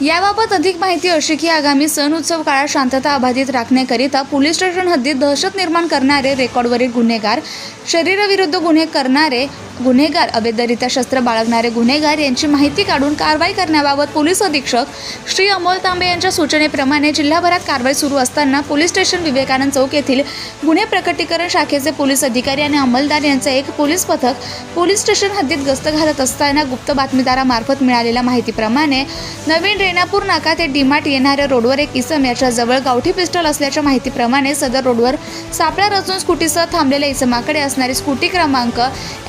याबाबत अधिक माहिती अशी की आगामी सण उत्सव काळात शांतता अबाधित राखण्याकरिता पोलीस स्टेशन हद्दीत दहशत निर्माण करणारे रेकॉर्डवरील गुन्हेगार शरीरविरुद्ध गुन्हे करणारे गुन्हेगार अवैधरित्या शस्त्र बाळगणारे गुन्हेगार यांची माहिती काढून कारवाई करण्याबाबत पोलीस अधीक्षक श्री अमोल तांबे यांच्या सूचनेप्रमाणे जिल्हाभरात कारवाई सुरू असताना पोलीस स्टेशन विवेकानंद चौक येथील गुन्हे प्रकटीकरण शाखेचे पोलीस अधिकारी आणि अंमलदार यांचं एक पोलीस पथक पोलीस स्टेशन हद्दीत गस्त घालत असताना गुप्त बातमीदारामार्फत मिळालेल्या माहितीप्रमाणे नवीन रेणापूर नाका ते डीमार्ट येणाऱ्या रोडवर एक इसम याच्या जवळ गावठी पिस्टल असल्याच्या माहितीप्रमाणे सदर रोडवर सापळा रचून स्कूटीसह थांबलेल्या इसमाकडे असणारी स्कूटी क्रमांक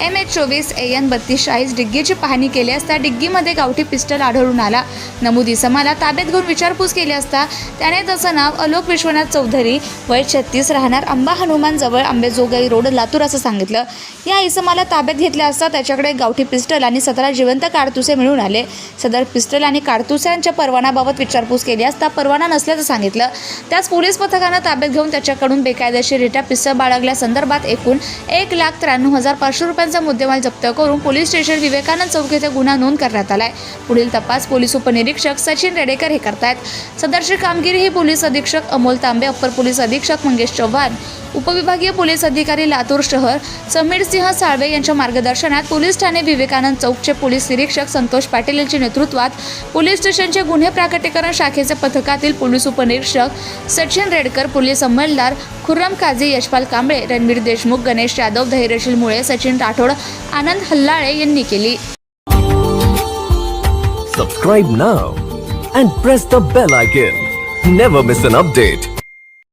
एम एच चोवीस ए एन बत्तीस चाळीस डिग्गीची पाहणी केली असता डिग्गीमध्ये गावठी पिस्टल आढळून आला. नमूद इसमाला ताब्यात घेऊन विचारपूस केली असता त्याने त्याचं नाव अलोक विश्वनाथ चौधरी वय छत्तीस राहणार अंबा हनुमान जवळ आंबेजोगाई रोड लातूर असं सांगितलं. या इसमाला ताब्यात घेतले असता त्याच्याकडे गावठी पिस्टल आणि सतरा जिवंत काडतुसे मिळून आले. सदर पिस्टल आणि काडतुसांच्या परवानाबाबत विचारपूस केली असता परवाना नसल्याचं सांगितलं. त्याच पोलीस पथकानं ताब्यात घेऊन त्याच्याकडून बेकायदेशीररित्या पिस्टल बाळगल्यासंदर्भात एकूण एक लाख त्र्याण्णव हजार पाचशे रुपयांचा मुद्देमाल जप्त करून पोलीस स्टेशन विवेकानंद चौक येथे गुन्हा नोंद करण्यात आलाय. पुढील तपास पोलीस उपनिरीक्षक सचिन रेडेकर हे करतायत. सदरची कामगिरी ही पोलीस अधीक्षक अमोल तांबे अप्पर पोलीस अधीक्षक मंगेश चव्हाण उपविभागीय पोलीस अधिकारी लातूर शहर समीर सिंह साळवे यांच्या मार्गदर्शनात पोलीस ठाणे विवेकानंद चौकचे पोलीस निरीक्षक संतोष पाटील यांच्या नेतृत्वात पोलीस स्टेशनचे गुन्हे प्राकटीकरण शाखेचे पथकातील पोलीस उपनिरीक्षक सचिन रेडकर पोलीस अंमलदार खुर्रम काझी यशपाल कांबळे रणवीर देशमुख गणेश यादव धैर्यशील मुळे सचिन राठोड आनंद हल्लाळे यांनी केली Subscribe now and press the bell icon. Never miss an update.